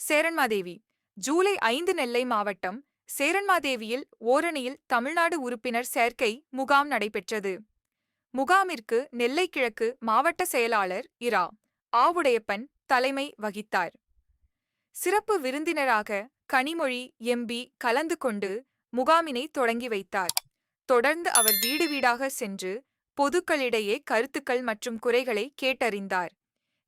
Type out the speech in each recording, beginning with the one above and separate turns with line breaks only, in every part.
சேரன்மாதேவி ஜூலை ஐந்து நெல்லை மாவட்டம் சேரன்மாதேவியில் ஓரணியில் தமிழ்நாடு உறுப்பினர் சேர்க்கை முகாம் நடைபெற்றது. முகாமிற்கு நெல்லை கிழக்கு மாவட்ட செயலாளர் இரா. ஆவுடையப்பன் தலைமை வகித்தார். சிறப்பு விருந்தினராக கனிமொழி எம்பி கலந்து கொண்டு முகாமினை தொடங்கி வைத்தார். தொடர்ந்து அவர் வீடு வீடாக சென்று பொதுக்களிடையே கருத்துக்கள் மற்றும் குறைகளை கேட்டறிந்தார்.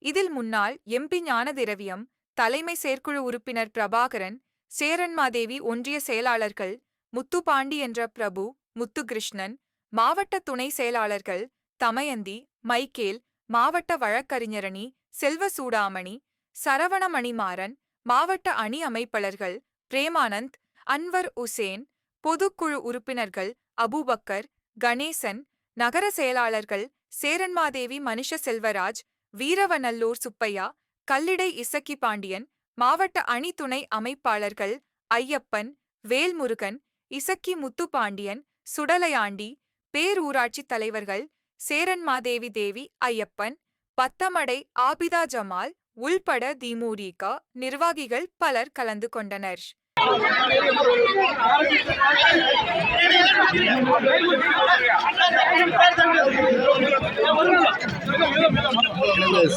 இதில் முன்னாள் எம்பி ஞானதிரவியம் தலைமை செயற்குழு உறுப்பினர் பிரபாகரன் சேரன்மாதேவி ஒன்றிய செயலாளர்கள் முத்துபாண்டி என்ற பிரபு முத்துகிருஷ்ணன் மாவட்ட துணை செயலாளர்கள் தமயந்தி மைக்கேல் மாவட்ட வழக்கறிஞரணி செல்வசூடாமணி சரவணமணிமாறன் மாவட்ட அணி அமைப்பாளர்கள் பிரேமானந்த் அன்வர் உசேன் பொதுக்குழு உறுப்பினர்கள் அபூபக்கர் கணேசன் நகர செயலாளர்கள் சேரன்மாதேவி மனுஷ செல்வராஜ் வீரவநல்லூர் சுப்பையா கல்லிடை இசக்கி பாண்டியன் மாவட்ட அணி துணை அமைப்பாளர்கள் ஐயப்பன் வேல்முருகன் இசக்கி முத்துப்பாண்டியன் சுடலையாண்டி பேரூராட்சி தலைவர்கள் சேரன்மாதேவி தேவி ஐயப்பன் பத்தமடை ஆபிதா ஜமால் உள்பட திமுரிக நிர்வாகிகள் பலர் கலந்து கொண்டனர்.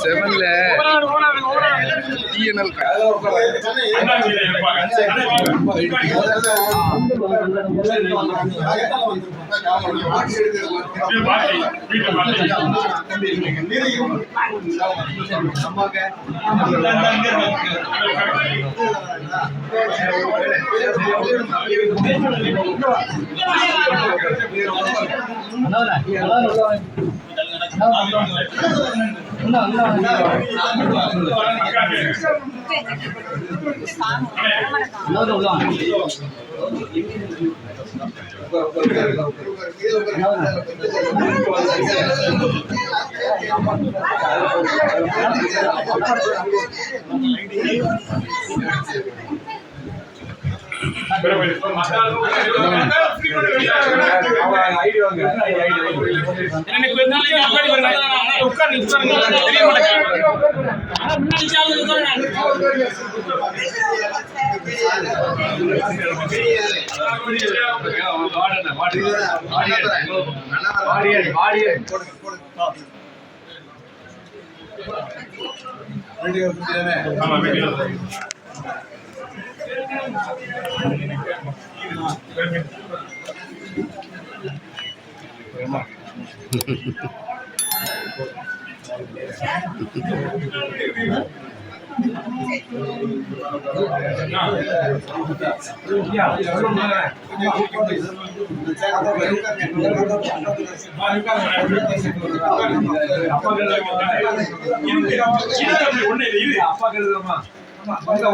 செவன்ல டிஎன்எல்
எனக்கு ஒரு நாளைக்கு அப்பாடி வருங்க உட்கார்ந்து உட்காருங்க தெரிய மாட்டேங்க முன்னாடி சாவு உட்காருங்க
அப்பா கருதுறமா அப்பா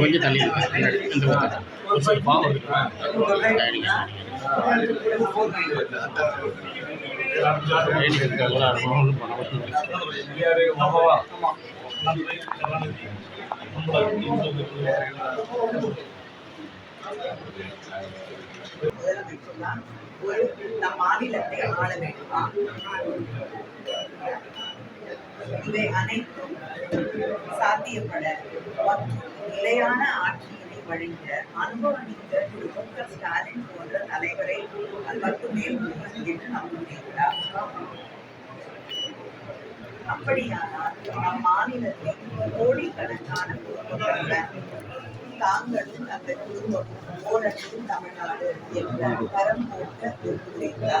கொஞ்சம் தள்ளி இருக்கு.
ஒரு நம் மாநிலத்தை ஆள வேண்டுமா
இவை அனைத்தும் சாத்தியப்பட மற்றும் நிலையான ஆட்சியினை வழங்க அனுபவமிக்க திரு மு க ஸ்டாலின் போன்ற தலைவரை மட்டுமே என்று நம்புகிறார் அப்படியானால் நம் மாநிலத்தில் கோடிக்கணக்கான குடும்பங்கள் தாங்களும் அந்த குடும்பமும் ஓரளவு தமிழ்நாடு என்ற கரம் போட்ட விரும்புகிறீர்களா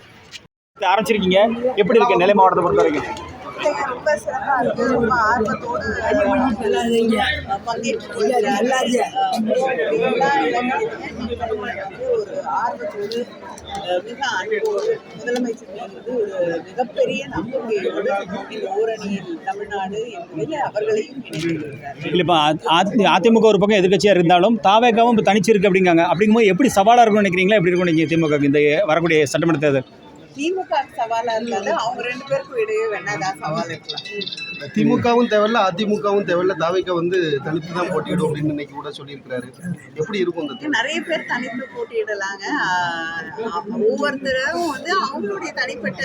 ஆரம்பிச்சிருக்கீங்க? எப்படி இருக்கு நெல்லை மாவட்டத்தை பொறுத்த வரைக்கும்?
ரொம்ப சிறப்பா இருக்கு ரொம்ப ஆர்வத்தோடு பங்கேற்று எல்லா இடங்களிலுமே வந்து ஒரு ஆர்வத்தோடு மிக அன்போடு முதலமைச்சர் ஒரு மிகப்பெரிய நம்பிக்கையோடு இந்த ஓரணியில் தமிழ்நாடு என்பதில் அவர்களையும்
இப்போ அதிமுக ஒரு பக்கம் எதிர்க்கட்சியாக இருந்தாலும் தாவேக்காவும் இப்போ தனிச்சிருக்கு அப்படிங்காங்க. அப்படிங்கும்போது எப்படி சவாலாக இருக்கும்னு நினைக்கிறீங்களா? எப்படி இருக்கும் நீங்கள் திமுக இந்த வரக்கூடிய சட்டமன்ற தேர்தல்?
திமுக சவாலா இருக்காது அவங்க ரெண்டு பேருக்கும் இடையே வேணா ஏதாவது சவால் இருக்கலாம்.
திமுகவும் தேவையில்ல அதிமுகவும் தேவையில்ல தாவைக்க வந்து தனித்து தான் போட்டியிடும் அப்படின்னு இன்னைக்கு கூட சொல்லியிருக்கிறாரு. எப்படி இருக்கும் இந்த?
நிறைய பேர் தனித்து போட்டியிடலாங்க. ஒவ்வொருத்தரும் வந்து அவங்களுடைய தனிப்பட்ட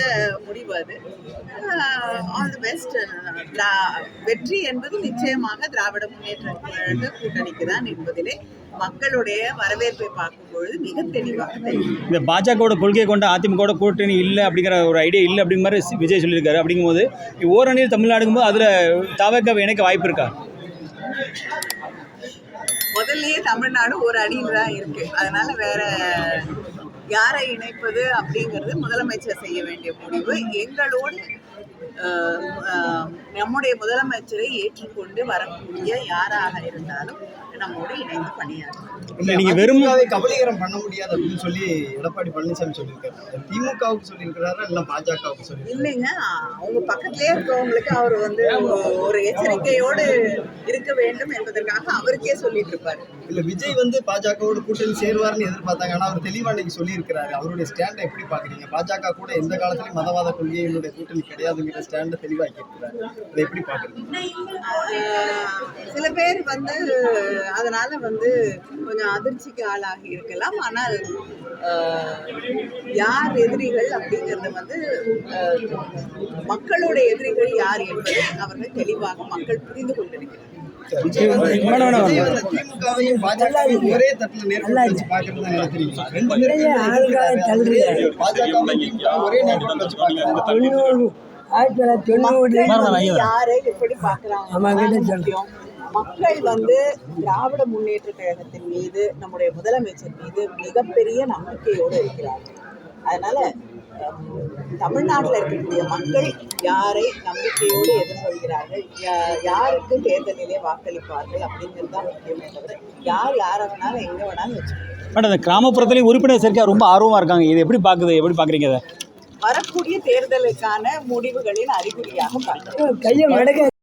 முடிவு அது. ஆல் தி பெஸ்ட் வெற்றி என்பது நிச்சயமாக திராவிட முன்னேற்ற கழக கூட்டணிக்கு தான் என்பதிலே. மக்களுடைய வரவேற்பை பார்க்கும் பொழுது மிக தெளிவாக தெரியும்.
இந்த பாஜகவோட கொள்கையை கொண்ட அதிமுகவோட கூட்டணி இல்லை அப்படிங்கிற ஒரு ஐடியா இல்லை அப்படிங்கிற மாதிரி விஜய் சொல்லியிருக்காரு. அப்படிங்கும்போது ஓரணியில் தமிழ்நாடுங்கும்போது அதில் தாவேக்காவை இணைக்க வாய்ப்பு இருக்கா?
முதல்லயே தமிழ்நாடு ஒரு அணியில் தான் இருக்கு. அதனால வேற யாரை இணைப்பது அப்படிங்கிறது முதலமைச்சர் செய்ய வேண்டிய முடிவு. எங்களோடு நம்முடைய முதலமைச்சரை ஏற்றுக்கொண்டு வரக்கூடிய யாராக இருந்தாலும் நம்மோடு இணைந்து பணியாற்றும்.
இல்லை நீங்கள் வெறும்
கபலீகரம் பண்ண முடியாது அப்படின்னு சொல்லி எடப்பாடி பழனிசாமி சொல்லியிருக்காரு. திமுகவுக்கு சொல்லியிருக்கிறாரா இல்லை பாஜகவுக்கு சொல்லி
இல்லைங்க அவங்க பக்கத்திலே இருக்கவங்களுக்கு அவர் வந்து ஒரு எச்சரிக்கையோடு இருக்க வேண்டும் என்பதற்காக அவருக்கே சொல்லிட்டு இருப்பாரு.
இல்ல விஜய் வந்து பாஜகவோட கூட்டணி சேருவார்னு எதிர்பார்த்தாங்க. ஆனா அவர் தெளிவா இன்னைக்கு சொல்லியிருக்கிறாரு அவருடைய ஸ்டாண்டை எப்படி பாக்குறீங்க பாஜக கூட எந்த காலத்திலயும் மதவாத கொள்கை என்னுடைய கூட்டணி கிடையாதுங்கிற ஸ்டாண்டை தெளிவாக்கி இருக்கிறாரு அதை எப்படி பாக்குறீங்க
ஆஹ் சில பேர் வந்து அதனால வந்து கொஞ்சம் அதிர்ச்சிக்கு ஆளாகி இருக்கலாம். ஆனால் யார் எதிரிகள் அப்படிங்கிறது வந்து மக்களுடைய எதிரிகள் யார் என்பதை அவர்கள் தெளிவாக மக்கள் புரிந்து கொண்டிருக்கிறார்கள்.
திமுகவையும் பாஜகவையும் ஒரே தட்டுல நேர்கொண்டு வச்சு பாக்குறது நினைக்கிறீங்க ரெண்டு பேரும் பாஜகவும் திமுக ஒரே நேர்கொண்டு வச்சு பாக்குறாங்க
மக்கள் வந்து யாரை எப்படி பார்க்கறாங்க? மக்கள் வந்து திராவிட முன்னேற்ற கழகத்தின் மீது நம்முடைய முதலமைச்சர் மீது மிகப்பெரிய நம்பிக்கையோடு இருக்கிறார்கள். அதனால தமிழ்நாட்டில் இருக்கக்கூடிய மக்கள் யாரை நம்பிக்கையோடு எதிர்கொள்கிறார்கள்? யாருக்கு தேர்தலிலே வாக்களிப்பார்கள் அப்படிங்கிறது தான் முக்கியமே தவிர யார் யாரை வேணாலும் எங்கே வேணாலும் வச்சுக்கணும்
மேடம் இந்த கிராமப்புறத்துலேயும் உறுப்பினர் சேர்க்கை ரொம்ப ஆர்வமாக இருக்காங்க. இது எப்படி பார்க்குது? எப்படி பார்க்குறீங்க அதை
வரக்கூடிய தேர்தலுக்கான முடிவுகளின் அறிகுறியாக பார்க்கிறோம்